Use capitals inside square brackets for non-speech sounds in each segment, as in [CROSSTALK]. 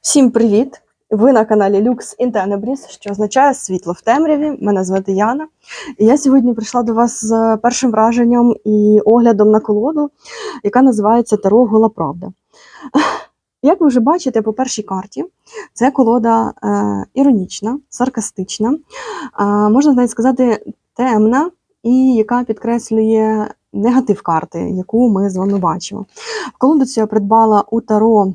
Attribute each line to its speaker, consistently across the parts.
Speaker 1: Всім привіт! Ви на каналі Lux in Tenebris, що означає світло в темряві. Мене звати Яна. І я сьогодні прийшла до вас з першим враженням і оглядом на колоду, яка називається Таро Гола Правда. [LAUGHS] Як ви вже бачите по першій карті, це колода е, іронічна, саркастична, е, можна навіть сказати, темна, і яка підкреслює негатив карти, яку ми з вами бачимо. Колоду цю я придбала у Таро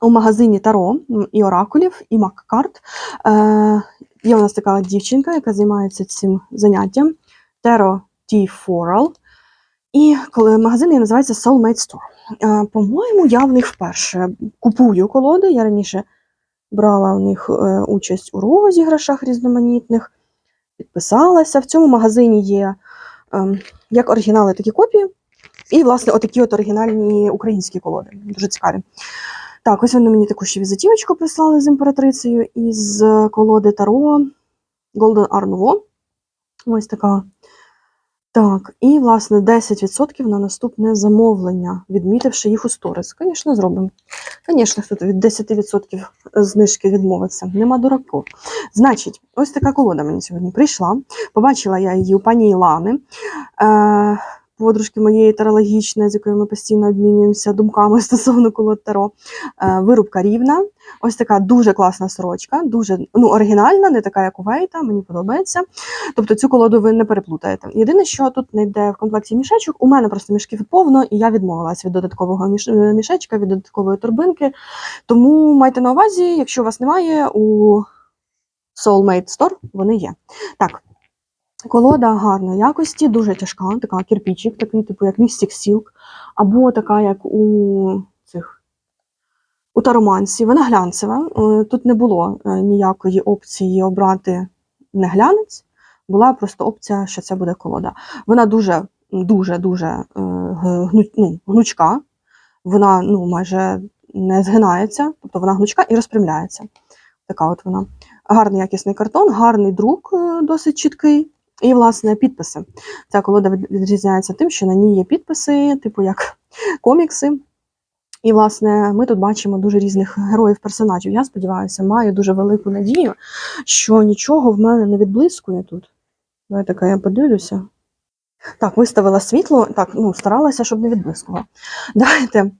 Speaker 1: у магазині Таро і оракулів, і Маккарт. Е, є у нас така дівчинка, яка займається цим заняттям Таро Ті Форал. І коли магазин її називається Soulmate Store. Е, по-моєму, я в них вперше купую колоди. Я раніше брала у них е, участь у розіграшах різноманітних, підписалася. В цьому магазині є е, як оригінали, так і копії. І, власне, отакі от оригінальні українські колоди. Дуже цікаві. Так, ось вони мені таку ще візитівочку прислали з імператрицею із колоди Таро Golden Arnuvo. Ось така. Так, і, власне, 10% на наступне замовлення, відмітивши їх у сторіс. Звісно, зробимо. Звісно, хто від 10% знижки відмовиться. Нема дураку. Значить, ось така колода мені сьогодні прийшла. Побачила я її у пані Ілани. Е, подружки моєї тарологічної, з якою ми постійно обмінюємося думками [LAUGHS] стосовно колод Таро. Е, Вирубка рівна. Ось така дуже класна сорочка, дуже ну, оригінальна, не така, як у Вейта, мені подобається. Тобто цю колоду ви не переплутаєте. Єдине, що тут не йде в комплекті мішечок, у мене просто мішків повно, і я відмовилась від додаткового е, мішечка, від додаткової торбинки. Тому майте на увазі, якщо у вас немає, у Soulmate Store вони є. Так. Колода гарної якості, дуже тяжка, така кирпичик, такий, типу, як Mystic Silk, або така, як у цих у Таромансі. Вона глянцева. Е, Тут не було е, ніякої опції обрати не глянець, була просто опція, що це буде колода. Вона дуже, дуже, дуже е, гну, ну, гнучка, вона ну, майже не згинається, тобто вона гнучка і розпрямляється. Така от вона. Гарний якісний картон, гарний друк, досить чіткий. І, власне, підписи. Ця колода відрізняється тим, що на ній є підписи, типу як комікси. І, власне, ми тут бачимо дуже різних героїв-персонажів. Я сподіваюся, маю дуже велику надію, що нічого в мене не відблискує тут. Давайте я подивлюся. Так, виставила світло, так, ну, старалася, щоб не відблискувало. Давайте,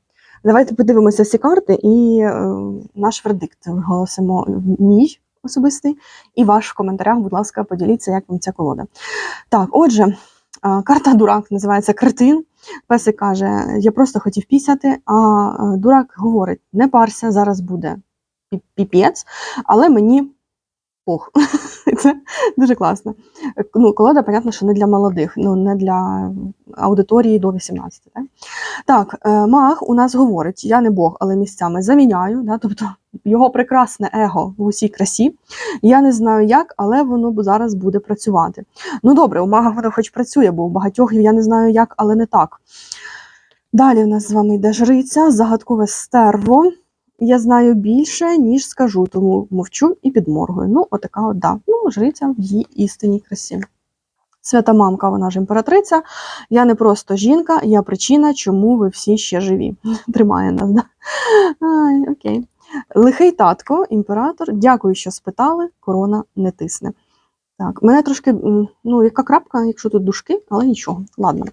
Speaker 1: давайте подивимося всі карти і е, наш вердикт виголосимо мій особистий. І ваш в коментарях, будь ласка, поділіться, як вам ця колода. Так, отже, карта Дурак називається Кретин. Песик каже: Я просто хотів пісяти, а дурак говорить: не парся, зараз буде піпець, але мені пох. [LAUGHS] Це дуже класно. Ну, колода, понятно, що не для молодих, ну не для аудиторії до 18. Так, так е, маг у нас говорить: я не Бог, але місцями заміняю. Да? Тобто його прекрасне его в усій красі. Я не знаю як, але воно зараз буде працювати. Ну добре, у мага воно хоч працює, бо у багатьох я не знаю як, але не так. Далі в нас з вами йде жриця, загадкове стерво. Я знаю більше, ніж скажу, тому мовчу і підморгую. Ну, отака от, да. Ну, жриця в її істинній красі. Свята мамка, вона ж імператриця. Я не просто жінка, я причина, чому ви всі ще живі. Тримає нас, да? Ай, окей. Лихий татко, імператор, дякую, що спитали, корона не тисне. Так, мене трошки, ну, яка крапка, якщо тут дужки, але нічого, ладно.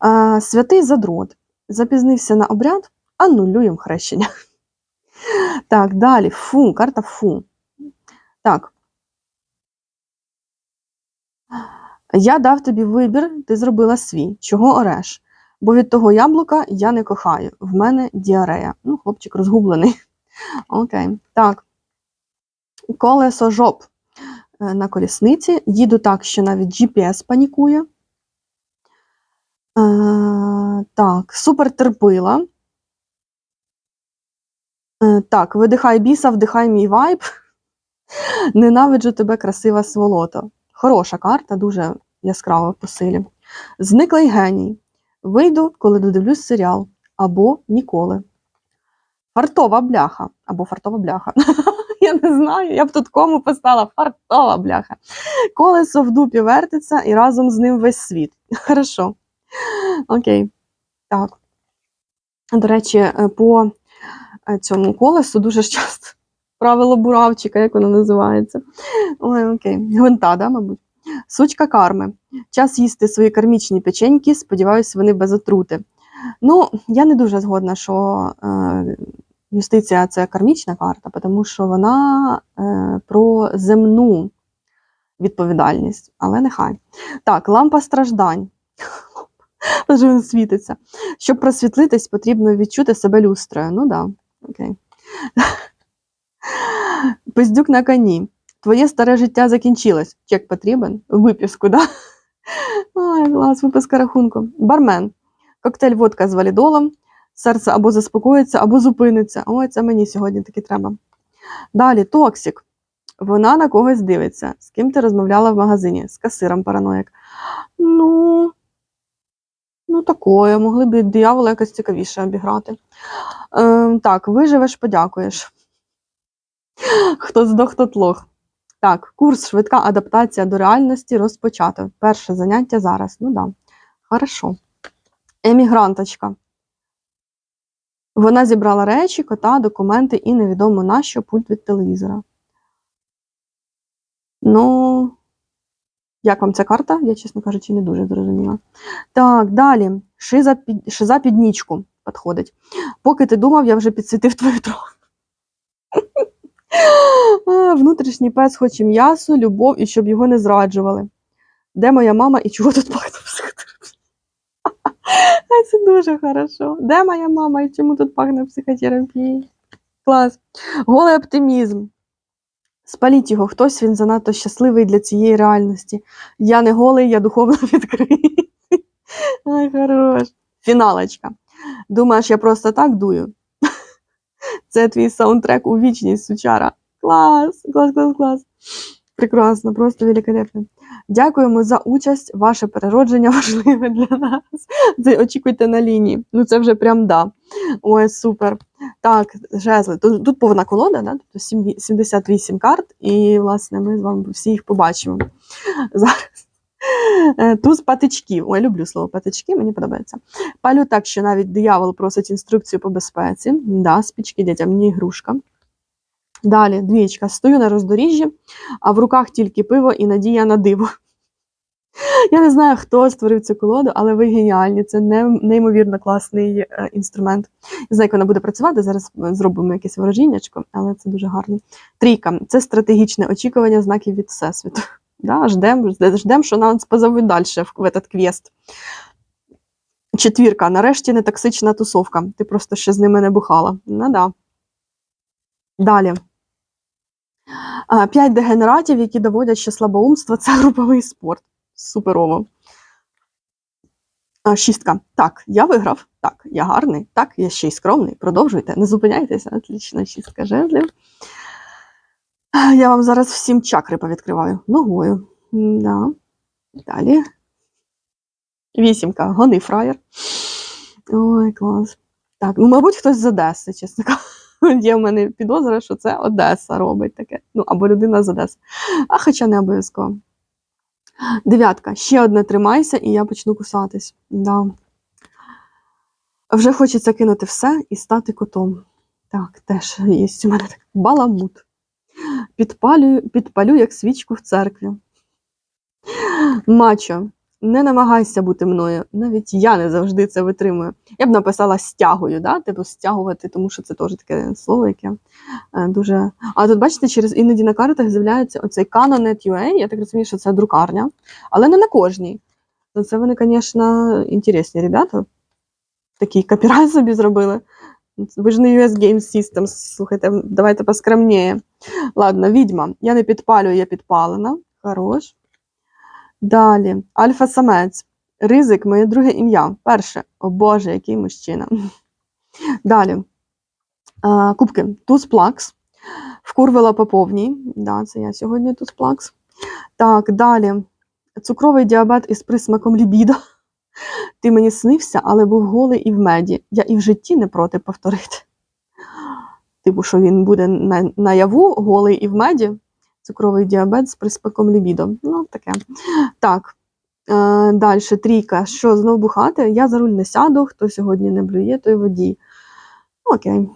Speaker 1: А, святий задрот. Запізнився на обряд, анулюємо хрещення. [LAUGHS] Так, далі. Фу, карта фу. Так. Я дав тобі вибір, ти зробила свій. Чого ореш? Бо від того яблука я не кохаю. В мене діарея. Ну, хлопчик розгублений. Окей. Так. Колесо жоп е, на колісниці. Їду так, що навіть GPS панікує. Е, так, супер терпила. Е, так, видихай біса, вдихай мій вайб. Ненавиджу тебе, красива сволото. Хороша карта, дуже яскрава по силі. Зниклий геній. Вийду, коли додивлюсь серіал. Або ніколи. Фартова бляха. Або фартова бляха. [LAUGHS] Я не знаю, я б тут кому поставила фартова бляха. Колесо в дупі вертиться і разом з ним весь світ. [LAUGHS] Хорошо. Окей. Так. До речі, е, по е, цьому колесу дуже часто. [LAUGHS] Правило буравчика, як воно називається. Ой, окей. Гвинта, да, мабуть. Сучка карми. Час їсти свої кармічні печеньки, сподіваюсь, вони без отрути. Ну, я не дуже згодна, що е, юстиція це кармічна карта, тому що вона е, про земну відповідальність, але нехай. Так, лампа страждань. [LAUGHS] Він світиться. Щоб просвітлитись, потрібно відчути себе люстрою. Ну да, окей. [LAUGHS] Пиздюк на коні. Твоє старе життя закінчилось. Чек потрібен? Випіску, да? [LAUGHS] Ой, клас, виписка рахунку. Бармен. Коктейль водка з валідолом. Серце або заспокоїться, або зупиниться. Ой, це мені сьогодні таки треба. Далі, токсик. Вона на когось дивиться. З ким ти розмовляла в магазині? З касиром параноїк. Ну, ну такое, могли б диявола якось цікавіше обіграти. Ем, так, виживеш, подякуєш. Хто здох, тот лох. Так, курс швидка адаптація до реальності розпочато. Перше заняття зараз. Ну да. Хорошо. Емігранточка. Вона зібрала речі, кота, документи і невідомо на що пульт від телевізора. Ну, як вам ця карта? Я, чесно кажучи, не дуже зрозуміла. Так, далі. Шиза під, шиза під нічку підходить. Поки ти думав, я вже підсвітив твою трохи. [LAUGHS] Внутрішній пес хоче м'ясо, любов і щоб його не зраджували. Де моя мама і чого тут пахне Це дуже хорошо. Де моя мама і чому тут пахне психотерапією? Клас. Голий оптимізм. Спаліть його, хтось він занадто щасливий для цієї реальності. Я не голий, я духовно [LAUGHS] відкритий. Хорош. Фіналочка. Думаєш, я просто так дую? [LAUGHS] Це твій саундтрек у вічність, сучара. Клас, клас, клас, клас. Прекрасно, просто великолепно. Дякуємо за участь. Ваше переродження [LAUGHS] важливе для нас. Це очікуйте на лінії. Ну це вже прям да. Ой, супер. Так, жезли. Тут, тут повна колода, да? тобто сім- 78 карт, і, власне, ми з вами всі їх побачимо. [LAUGHS] Зараз. Е, Туз патичків. Ой, люблю слово патички, мені подобається. Палю так, що навіть диявол просить інструкцію по безпеці. Да, спічки дітям, не ігрушка. Далі, двічка. Стою на роздоріжжі, а в руках тільки пиво і надія на диво. Я не знаю, хто створив цю колоду, але ви геніальні. Це неймовірно класний е, інструмент. Не знаю, як вона буде працювати. Зараз е, зробимо якесь ворожіннячко, але це дуже гарно. Трійка це стратегічне очікування знаків від Всесвіту. [LAUGHS] Да, ждем, ждем, що нас позовуть далі в, этот квест. Четвірка. Нарешті не токсична тусовка. Ти просто ще з ними не бухала. Ну да. Далі. П'ять дегенератів, які доводять, що слабоумство це груповий спорт. Суперово. Шістка. Так, я виграв. Так, я гарний. Так, я ще й скромний. Продовжуйте, не зупиняйтеся. Отлично, шістка жезлів. Я вам зараз всім чакри повідкриваю. Ногою. Да. Далі. Вісімка. Гони фраєр. Ой, клас. Так, ну, мабуть, хтось з Одеси, чесно кажучи. Є в мене підозра, що це Одеса робить таке. Ну, або людина з Одеси. А хоча не обов'язково. Дев'ятка. Ще одне тримайся, і я почну кусатись. Да. Вже хочеться кинути все і стати котом. Так, теж є у мене так. Баламут. Підпалю, підпалю, як свічку в церкві. Мачо. Не намагайся бути мною. Навіть я не завжди це витримую. Я б написала стягую, да? типу стягувати, тому що це теж таке слово, яке е, дуже. А тут, бачите, через іноді на картах з'являється оцей Canonet.ua, я так розумію, що це друкарня, але не на кожній. Ну, це вони, звісно, інтересні ребята. Такий копірайт собі зробили. Ви ж не US Game Systems, слухайте, давайте поскромніє. Ладно, відьма. Я не підпалюю, я підпалена. Хорош. Далі. Альфа-самець. Ризик, моє друге ім'я. Перше. О Боже, який мужчина. [LAUGHS] Далі. А, кубки. Туз плакс. Вкурвила по повній. Да, це я сьогодні туз плакс. Так, далі. Цукровий діабет із присмаком лібідо. [LAUGHS] Ти мені снився, але був голий і в меді. Я і в житті не проти повторити. Типу, що він буде на, наяву, голий і в меді. Цукровий діабет з приспаком лібідо. Ну, таке. Так. Е, далі, трійка. Що, знов бухати? Я за руль не сяду, хто сьогодні не блює, той водій. Окей.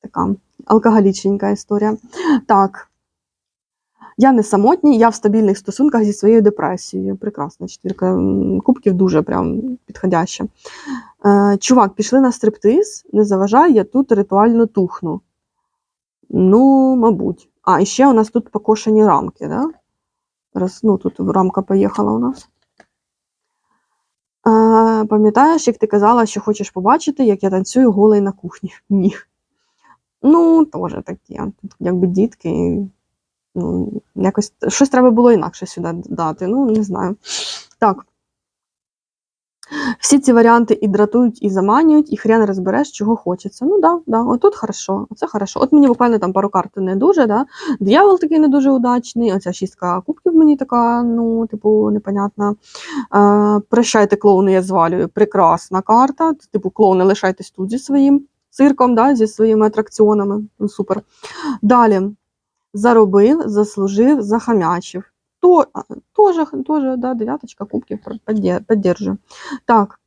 Speaker 1: така алкоголічненька історія. Так. Я не самотній, я в стабільних стосунках зі своєю депресією. Прекрасна четвірка кубків, дуже прям підходяща. Е, чувак, пішли на стриптиз, не заважай, я тут ритуально тухну. Ну, мабуть. А, і ще у нас тут покошені рамки, да? Раз, ну, тут рамка поїхала у нас. А, пам'ятаєш, як ти казала, що хочеш побачити, як я танцюю голий на кухні? [LAUGHS] Ні. Ну, теж таке. Якби дітки. Ну, якось щось треба було інакше сюди дати. Ну, не знаю. Так. Всі ці варіанти і дратують, і заманюють, і хрен розбереш, чого хочеться. Ну да, да, отут хорошо, оце хорошо. От мені буквально там пару карт не дуже, да. Диявол такий не дуже удачний, оця шістка кубків мені така, ну, типу, непонятна. Е, прощайте, клоуни, я звалюю. Прекрасна карта. Типу, клоуни, лишайтесь тут зі своїм цирком, да, зі своїми атракціонами. Ну, супер. Далі. Заробив, заслужив, захамячив. То, тоже, тоже, да, дев'яточка кубків подє- піддержу. Так,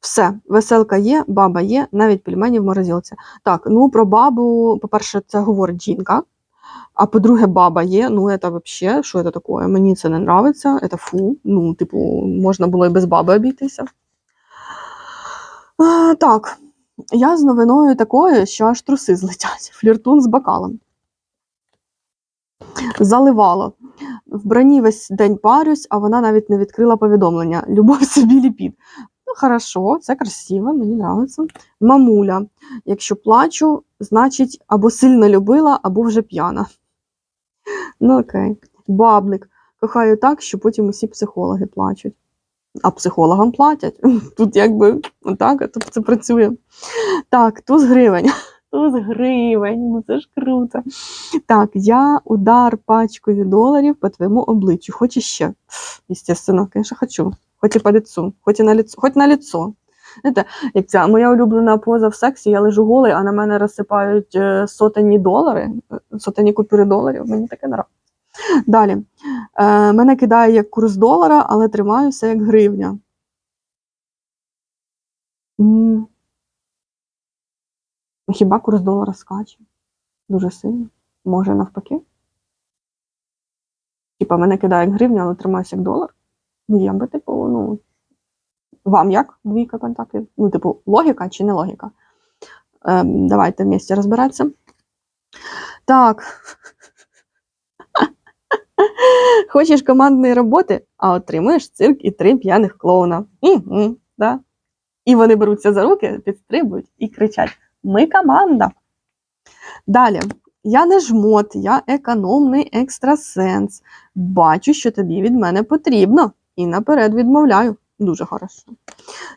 Speaker 1: все, веселка є, баба є, навіть пельмені в морозилці. Так, ну про бабу, по-перше, це говорить жінка. А по-друге, баба є. Ну, це вообще, що це таке? Мені це не нравиться, це фу. Ну, типу, можна було і без баби обійтися. Так, я з новиною такою, що аж труси злетять. Фліртун з бокалом. Заливало. В броні весь день парюсь, а вона навіть не відкрила повідомлення. Любов собі ліпід. Ну, хорошо, це красиво, мені подобається. Мамуля. Якщо плачу, значить або сильно любила, або вже п'яна. Ну, окей. Баблик. Кохаю так, що потім усі психологи плачуть. А психологам платять. Тут якби отак, тут це працює. Так, туз гривень. Туз гривень, ну це ж круто. Так, я удар пачкою доларів по твоєму обличчю. Хочеш ще? Естественно, конечно, хочу. Хоч і по лицу, хоч і на лицо, хоч на лицо. Знаєте, як ця моя улюблена поза в сексі, я лежу голий, а на мене розсипають е, сотені долари, е, сотені купюри доларів. Мені таке нравиться. Далі. Е, мене кидає як курс долара, але тримаюся як гривня. Хіба курс долара скаче? Дуже сильно. Може, навпаки? Типа, мене кидає як гривня, але тримаюся як долар. Ну, я би, типу, ну. Вам як двійка контактів? Ну, типу, логіка чи не логіка? Ем, давайте вместе розбиратися. Так. [LAUGHS] Хочеш командної роботи, а отримуєш цирк і три п'яних клоуна. Угу, да. І вони беруться за руки, підстрибують і кричать: Ми команда. Далі. Я не жмот, я економний екстрасенс. Бачу, що тобі від мене потрібно. І наперед відмовляю. Дуже хорошо.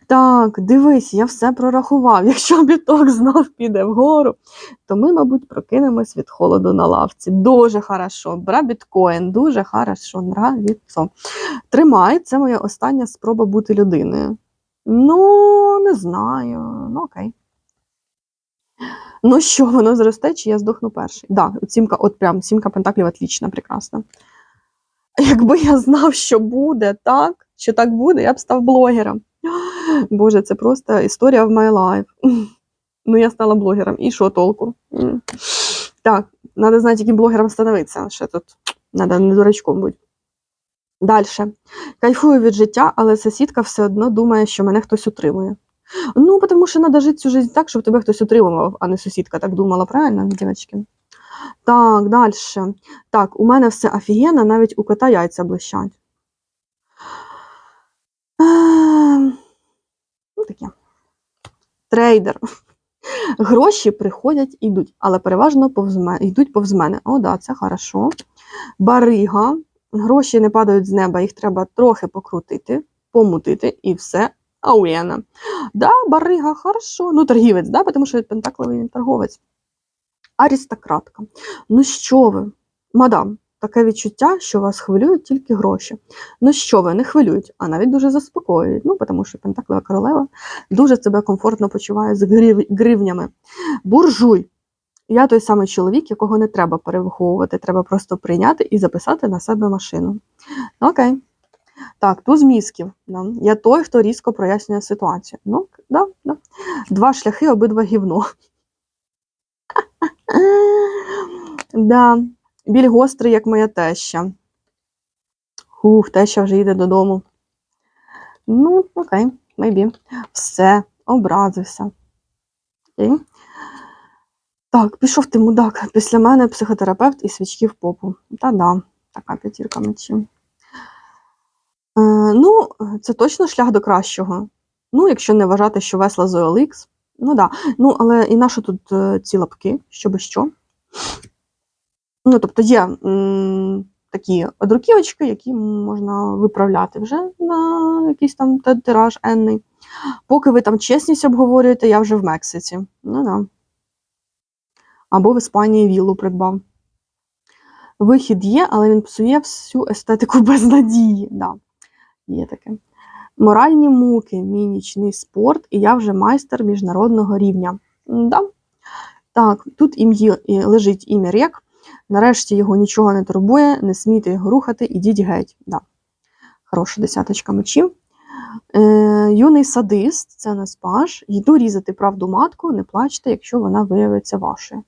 Speaker 1: Так, дивись, я все прорахував. [LAUGHS] Якщо біток знов піде вгору, то ми, мабуть, прокинемось від холоду на лавці. Дуже хорошо. Бра біткоін, дуже хорошо, нравиться. Тримай, це моя остання спроба бути людиною. Ну, не знаю. Ну, окей. Ну що, воно зросте, чи я здохну перший? Да, от сімка, от прям сімка пентаклів отлічна, прекрасна. Якби я знав, що буде так, що так буде, я б став блогером. Боже, це просто історія в my life. Ну, я стала блогером. І що толку? Так, треба знати, яким блогером становитися. Ще тут треба не дурачком бути. Далі. Кайфую від життя, але сусідка все одно думає, що мене хтось утримує. Ну, тому що треба жити цю життя так, щоб тебе хтось утримував, а не сусідка так думала, правильно, дівчатки? Так, далі. Так, у мене все офігенно, навіть у кота яйця блищать. Ем, Ну, таке. Трейдер. Гроші приходять і йдуть, але переважно повз мене, йдуть повз мене. О, да, це хорошо. Барига. Гроші не падають з неба, їх треба трохи покрутити, помутити і все. Ауєна. Да, барига, хорошо. Ну, торгівець, да, тому що пентакловий він торговець. Аристократка. Ну що ви, мадам, таке відчуття, що вас хвилюють тільки гроші. Ну що ви, не хвилюють, а навіть дуже заспокоюють. Ну, тому що Пентаклова королева дуже себе комфортно почуває з грив... гривнями. Буржуй. Я той самий чоловік, якого не треба перевиховувати, треба просто прийняти і записати на себе машину. Окей. Так, туз мізків. Да. Я той, хто різко прояснює ситуацію. Ну, да, да. Два шляхи, обидва гівно. [LAUGHS] Да. Біль гострий, як моя теща. Ух, теща вже йде додому. Ну, окей, maybe. Все, образився. Окей. Так, пішов ти мудак. Після мене психотерапевт і свічки в попу. Та-да, така п'ятірка мечів. Е, ну, це точно шлях до кращого. Ну, якщо не вважати, що весла з OLX. Ну да. Ну, але і нащо тут е, ці лапки, щоб що? Ну, тобто є м, такі одруківочки, які можна виправляти вже на якийсь там тираж енний. Поки ви там чесність обговорюєте, я вже в Мексиці. Ну да. Або в Іспанії віллу придбав. Вихід є, але він псує всю естетику [LAUGHS] безнадії. Да, є таке. Моральні муки, мій нічний спорт, і я вже майстер міжнародного рівня. Да. Так, тут ім'ї лежить ім'я рек. Нарешті його нічого не турбує, не смійте його рухати, ідіть геть. Да. Хороша десяточка мечів. Е, юний садист, це не спаж. Йду різати правду матку, не плачте, якщо вона виявиться вашою.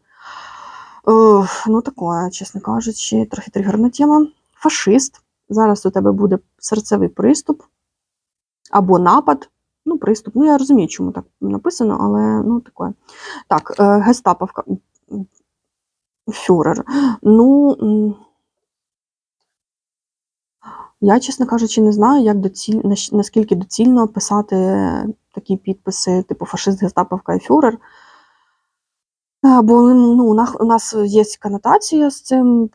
Speaker 1: Ох, ну, таке, чесно кажучи, трохи тригерна тема. Фашист. Зараз у тебе буде серцевий приступ або напад. Ну, приступ. Ну, я розумію, чому так написано, але ну таке. Так, е, гестаповка. Фюрер. Ну. Я, чесно кажучи, не знаю, як доціль... наскільки доцільно писати такі підписи, типу фашист, гестаповка і фюрер. Е, Бо ну, у нас, є конотація з цим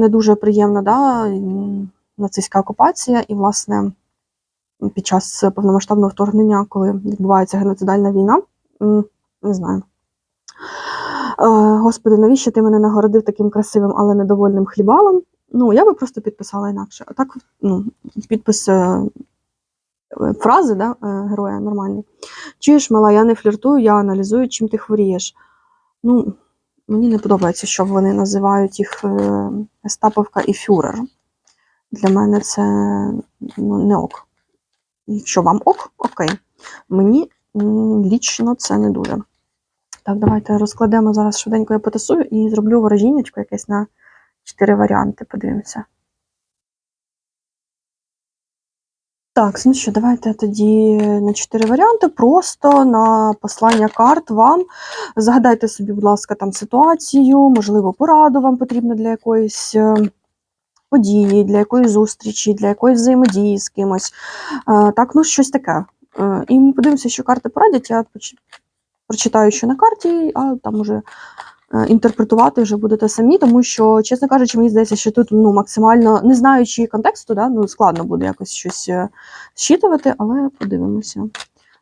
Speaker 1: не дуже приємна, да? Нацистська окупація, і, власне, під час повномасштабного вторгнення, коли відбувається геноцидальна війна, не знаю. Е, Господи, навіщо ти мене нагородив таким красивим, але недовольним хлібалом? Ну, я би просто підписала інакше. А так, ну, підпис е, е, фрази да, героя нормальний. Чуєш, мала, я не фліртую, я аналізую, чим ти хворієш. Ну, мені не подобається, що вони називають їх е, Гестаповка і фюрер. Для мене це ну, не ок. Якщо вам ок, окей. Мені лічно це не дуже. Так, давайте розкладемо зараз швиденько я потасую і зроблю ворожінечко якесь на чотири варіанти. Подивимося. Так, ну що, давайте тоді на чотири варіанти. Просто на послання карт вам. Загадайте собі, будь ласка, там ситуацію, можливо, пораду вам потрібно для якоїсь е, події, для якоїсь зустрічі, для якоїсь взаємодії з кимось. Е, Так, ну щось таке. Е, І ми подивимося, що карти порадять. Я прочитаю, що на карті, а там уже е, інтерпретувати вже будете самі, тому що, чесно кажучи, мені здається, що тут ну, максимально, не знаючи контексту, да, ну, складно буде якось щось е, зчитувати, але подивимося.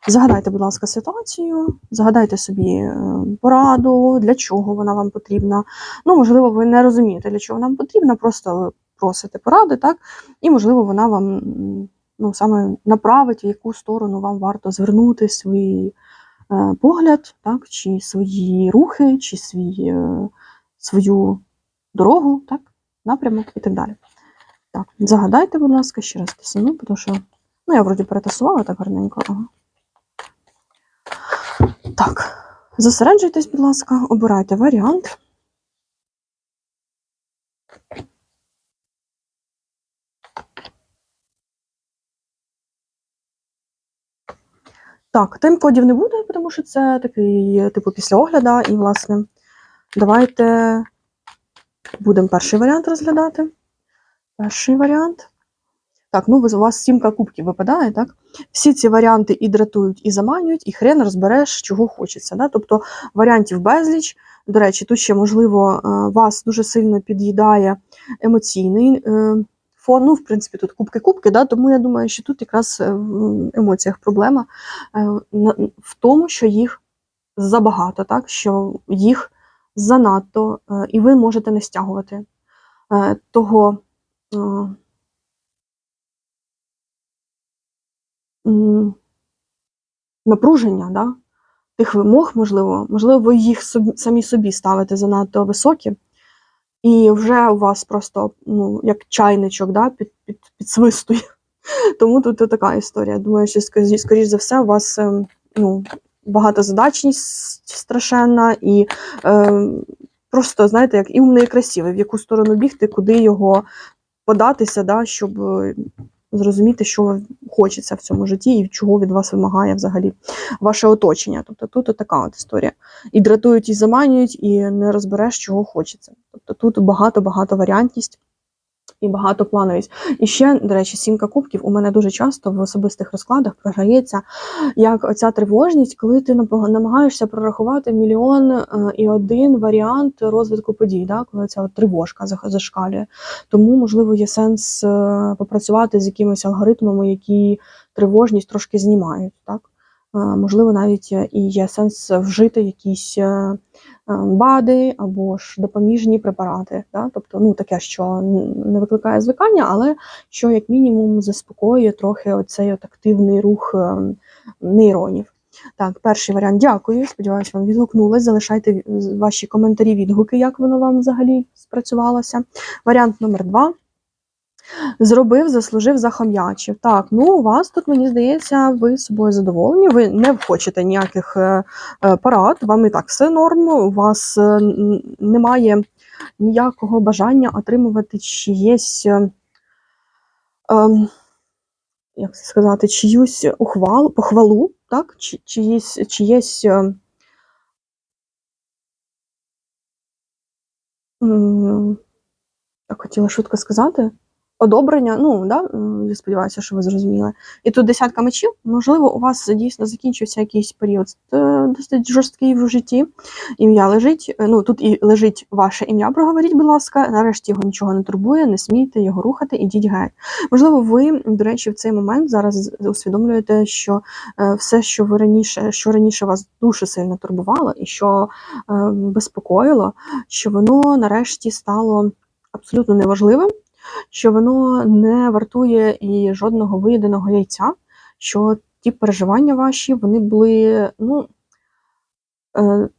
Speaker 1: Загадайте, будь ласка, ситуацію, загадайте собі е, пораду, для чого вона вам потрібна. Ну, можливо, ви не розумієте, для чого нам потрібна, просто просите поради, так? І, можливо, вона вам ну, саме направить, в яку сторону вам варто звернути свій е, погляд, так? чи свої рухи, чи свій, е, свою дорогу, так? напрямок і так далі. Так, загадайте, будь ласка, ще раз тисяну, тому що ну, я вроді перетасувала так гарненько. Так, зосереджуйтесь, будь ласка, обирайте варіант. Так, тайм-кодів не буде, тому що це такий, типу, після огляду. І, власне, давайте будемо перший варіант розглядати. Перший варіант. Так, ну у вас сімка кубків випадає, так? Всі ці варіанти і дратують, і заманюють, і хрен розбереш, чого хочеться. Да? Тобто варіантів безліч. До речі, тут ще, можливо, е, вас дуже сильно під'їдає емоційний е, фон. Ну, в принципі, тут кубки-кубки, да? тому я думаю, що тут якраз е, в емоціях проблема е, в тому, що їх забагато, так? що їх занадто, е, і ви можете не стягувати того. напруження, да? тих вимог, можливо, можливо, ви їх собі, самі собі ставите занадто високі, і вже у вас просто ну, як чайничок да? під, під, підсвистує. [LAUGHS] Тому тут така історія. Думаю, що скоріш, за все, у вас ем, ну, багатозадачність страшенна і е, просто, знаєте, як і умний, і красивий, в яку сторону бігти, куди його податися, да, щоб зрозуміти, що хочеться в цьому житті і чого від вас вимагає взагалі ваше оточення. Тобто тут така от історія. І дратують, і заманюють, і не розбереш, чого хочеться. Тобто тут багато-багато варіантність. І багатоплановість. І ще, до речі, сімка кубків у мене дуже часто в особистих розкладах програється як оця тривожність, коли ти намагаєшся прорахувати мільйон е, і один варіант розвитку подій, да? коли ця тривожка зашкалює. Тому, можливо, є сенс е, попрацювати з якимись алгоритмами, які тривожність трошки знімають. Так? Е, Можливо, навіть і є сенс вжити якісь БАДи або ж допоміжні препарати. Да? Тобто, ну таке, що не викликає звикання, але що як мінімум заспокоює трохи оцей от активний рух е, нейронів. Так, перший варіант. Дякую. Сподіваюся, вам відгукнулось. Залишайте ваші коментарі, відгуки, як воно вам взагалі спрацювалося. Варіант номер два. Зробив, заслужив, захом'ячив. Так, ну у вас тут, мені здається, ви собою задоволені, ви не хочете ніяких е, е, парад, вам і так все норм, у вас е, немає ніякого бажання отримувати чиєсь, ем, як це сказати, чиюсь ухвалу, похвалу, так? Чи, чиєсь, чиєсь як хотіла швидко сказати. Одобрення, ну да, я сподіваюся, що ви зрозуміли. І тут десятка мечів. Можливо, у вас дійсно закінчився якийсь період е, досить жорсткий в житті. Ім'я лежить. е, Ну тут і лежить ваше ім'я. Проговоріть, будь ласка. Нарешті його нічого не турбує, не смійте його рухати, ідіть геть. Можливо, ви, до речі, в цей момент зараз усвідомлюєте, що е, все, що ви раніше, що раніше вас дуже сильно турбувало і що безпокоїло, що воно нарешті стало абсолютно неважливим що воно не вартує і жодного виєденого яйця, що ті переживання ваші вони були, ну. Е,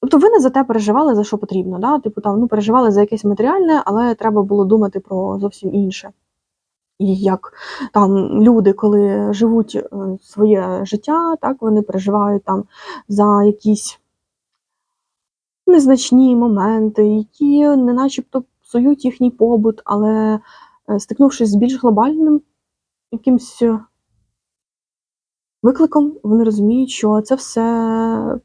Speaker 1: Тобто ви не за те переживали, за що потрібно. Да? Типу там ну, переживали за якесь матеріальне, але треба було думати про зовсім інше. І як там люди, коли живуть е, своє життя, так вони переживають там за якісь незначні моменти, які не начебто псують їхній побут, але е, стикнувшись з більш глобальним якимсь е, викликом, вони розуміють, що це все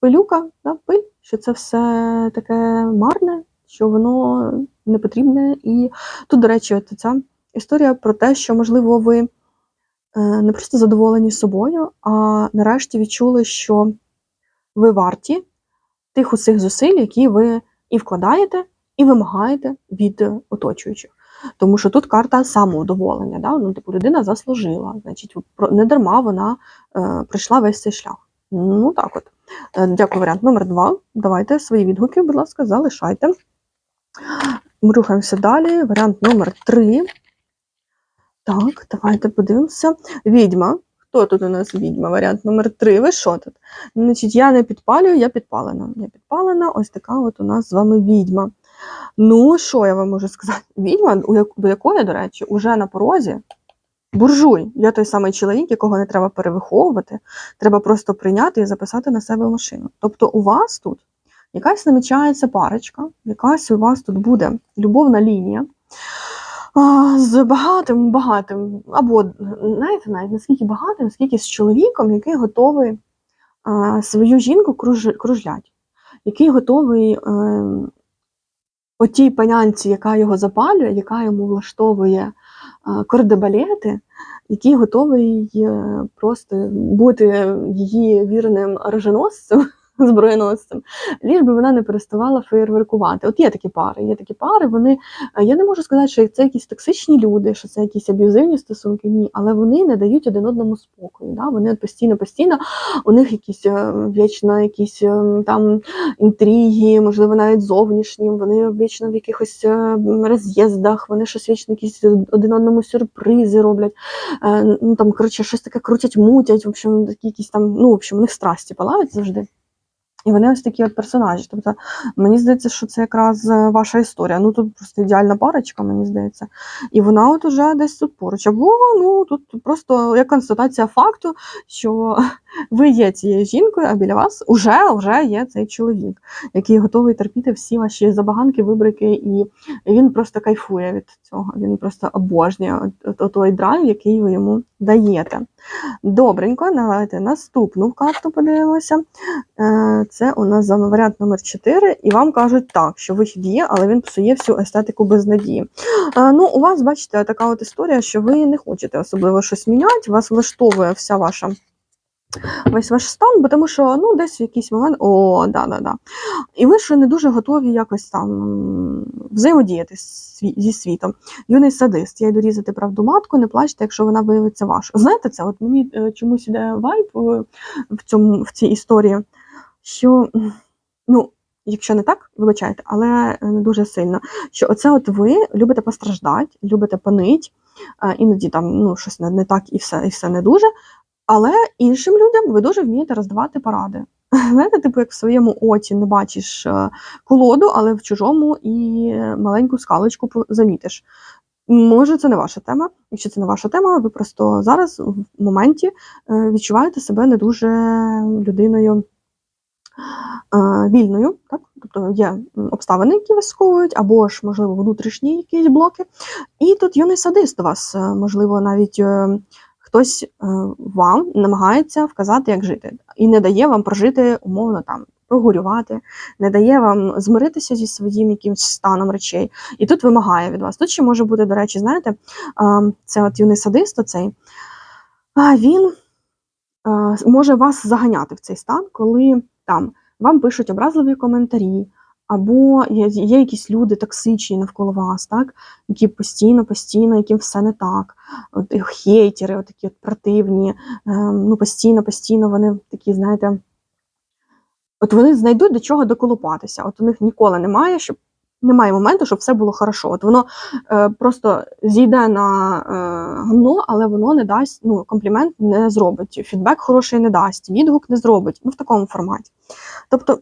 Speaker 1: пилюка, да, пиль, що це все таке марне, що воно не потрібне. І тут, до речі, от ця історія про те, що, можливо, ви е, не просто задоволені собою, а нарешті відчули, що ви варті тих усіх зусиль, які ви і вкладаєте, і вимагаєте від е, оточуючих. Тому що тут карта самоудоволення. Да? Ну, типу, людина заслужила, значить, не дарма вона е, пройшла весь цей шлях. Ну так от. Е, Дякую, варіант номер два. Давайте свої відгуки, будь ласка, залишайте. Ми рухаємося далі. Варіант номер три. Так, давайте подивимося. Відьма. Хто тут у нас відьма? Варіант номер три. Ви що тут? Значить, я не підпалюю, я підпалена. Я підпалена, ось така от у нас з вами відьма. Ну, що я вам можу сказати? Відьма, до якої, до речі, уже на порозі буржуй. Я той самий чоловік, якого не треба перевиховувати, треба просто прийняти і записати на себе машину. Тобто у вас тут якась намічається парочка, якась у вас тут буде любовна лінія. З багатим, багатим, або знаєте, навіть наскільки багатим, скільки з чоловіком, який готовий а, свою жінку круж- кружлять, який готовий е, по тій панянці, яка його запалює, яка йому влаштовує е, кордебалети, який готовий е, просто бути її вірним оруженосцем, [LAUGHS] зброєносцем, ліж би вона не переставала фейерверкувати. От є такі пари, є такі пари, вони. е, Я не можу сказати, що це якісь токсичні люди, що це якісь аб'юзивні стосунки, ні, але вони не дають один одному спокою. Да? Вони постійно-постійно, у них якісь е, вічно якісь е, там інтриги, можливо, навіть зовнішні, вони вічно в якихось роз'їздах, вони щось вічно якісь один одному сюрпризи роблять. Ну там, коротше, щось таке крутять, мутять. В общем, такі якісь там, ну, в общем, у них страсті палають завжди. І вони ось такі от персонажі. Тобто, мені здається, що це якраз е, ваша історія. Ну тут просто ідеальна парочка, мені здається. І вона от уже десь тут поруч. Або ну тут просто як констатація факту, що [LAUGHS] ви є цією жінкою, а біля вас уже, уже є цей чоловік, який готовий терпіти всі ваші забаганки, вибрики, і він просто кайфує від цього. Він просто обожнює той драйв, який ви йому даєте. Добренько, давайте наступну карту подивимося. Е, Це у нас за варіант номер 4, і вам кажуть так, що вихід є, але він псує всю естетику без надії. Е, Ну, у вас, бачите, така от історія, що ви не хочете особливо щось міняти, вас влаштовує вся ваша. Весь ваш стан, бо тому що ну, десь в якийсь момент, о, да, да, да. І ви ще не дуже готові якось там взаємодіяти зі світом. Юний садист, я йду різати правду матку, не плачте, якщо вона виявиться вашою. Знаєте це? От мені е, чомусь іде вайб е, в, цьому, в цій історії, що ну, якщо не так, вибачайте, але е, не дуже сильно. Що оце от ви любите постраждати, любите панить, іноді там ну, щось не, не так і все, і все не дуже. Але іншим людям ви дуже вмієте роздавати поради. [LAUGHS] Знаєте, типу, як в своєму оці не бачиш е, колоду, але в чужому і маленьку скалочку замітиш. Може, це не ваша тема. Якщо це не ваша тема, ви просто зараз в моменті е, відчуваєте себе не дуже людиною е, вільною. Так? Тобто є обставини, які вас сковують, або ж, можливо, внутрішні якісь блоки. І тут юний садист у вас, можливо, навіть хтось е, вам намагається вказати, як жити, і не дає вам прожити умовно там. Прогорювати, не дає вам змиритися зі своїм якимось станом речей, і тут вимагає від вас. Тут ще може бути, до речі, знаєте, це от юний садист, оцей, він може вас заганяти в цей стан, коли там вам пишуть образливі коментарі, або є, є якісь люди токсичні навколо вас, так? які постійно, постійно, яким все не так. От, хейтери, от такі от противні, ем, ну постійно, постійно вони такі, знаєте, от вони знайдуть до чого доколупатися. От у них ніколи немає, щоб немає моменту, щоб все було хорошо. От воно е, просто зійде на е, гамно, але воно не дасть, ну, комплімент не зробить, фідбек хороший не дасть, відгук не зробить. Ну, в такому форматі. Тобто,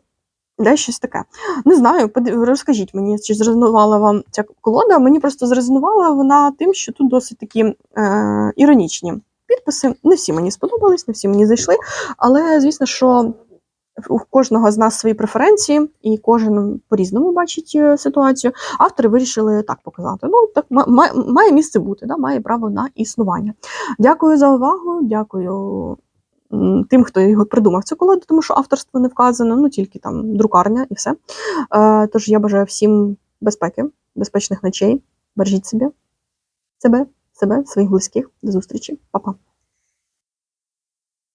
Speaker 1: десь щось таке. Не знаю, розкажіть мені, чи зрезонувала вам ця колода. Мені просто зрезонувала вона тим, що тут досить такі е, іронічні підписи. Не всі мені сподобались, не всі мені зайшли. Але звісно, що у кожного з нас свої преференції, і кожен по-різному бачить е, ситуацію. Автори вирішили так показати. Ну, так ма- ма- має місце бути, да, має право на існування. Дякую за увагу. Дякую тим, хто його придумав цю колоду, тому що авторство не вказано, ну тільки там друкарня і все. Е, тож я бажаю всім безпеки, безпечних ночей. Бережіть себе, себе, себе, своїх близьких. До зустрічі, Па-па.